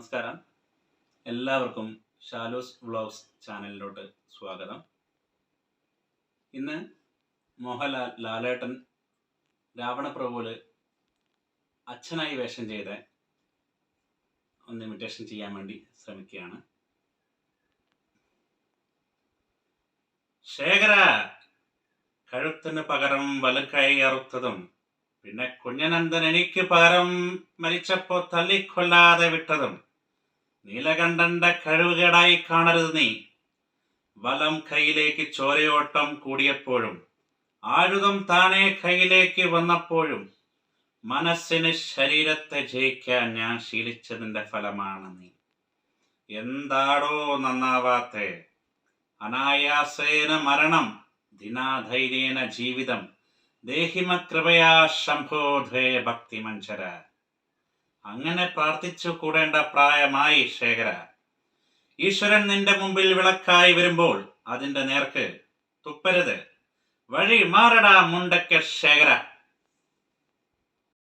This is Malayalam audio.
നമസ്കാരം. എല്ലാവർക്കും ഷാലോസ് വ്ളോഗ്സ് ചാനലിലോട്ട് സ്വാഗതം. ഇന്ന് മോഹൻലാൽ ലാലേട്ടൻ രാവണപ്രഭുവിൽ അച്ഛനായി വേഷം ചെയ്ത് ഒന്ന് ഇമിറ്റേഷൻ ചെയ്യാൻ വേണ്ടി ശ്രമിക്കുകയാണ്. ശേഖര കഴുത്തിന് പകരം വലുക്കൈ അറുത്തതും പിന്നെ കുഞ്ഞനന്ദൻ എനിക്ക് പകരം മരിച്ചപ്പോ തല്ലിക്കൊല്ലാതെ വിട്ടതും നീലകണ്ഠന്റെ കഴിവുകേടായി കാണരുത് നീ. വലം കൈയിലേക്ക് ചോരയോട്ടം കൂടിയപ്പോഴും ആയുധം താനേ കയ്യിലേക്ക് വന്നപ്പോഴും മനസ്സിന് ശരീരത്തെ ജയിക്കാൻ ഞാൻ ശീലിച്ചതിന്റെ ഫലമാണ് നീ. എന്താടോ നന്നാവാത്തെ? അനായാസേന മരണം ദിനാധൈര്യേന ജീവിതം ദേഹിമ കൃപയാ ശംഭോധേ ഭക്തിമഞ്ചര അങ്ങനെ പ്രാർത്ഥിച്ചു കൂടേണ്ട പ്രായമായി ശേഖര. ഈശ്വരൻ നിന്റെ മുമ്പിൽ വിളക്കായി വരുമ്പോൾ അതിന്റെ നേർക്ക് തുപ്പരുത്. വഴി മാറടാ മുണ്ടക്ക ശേഖര.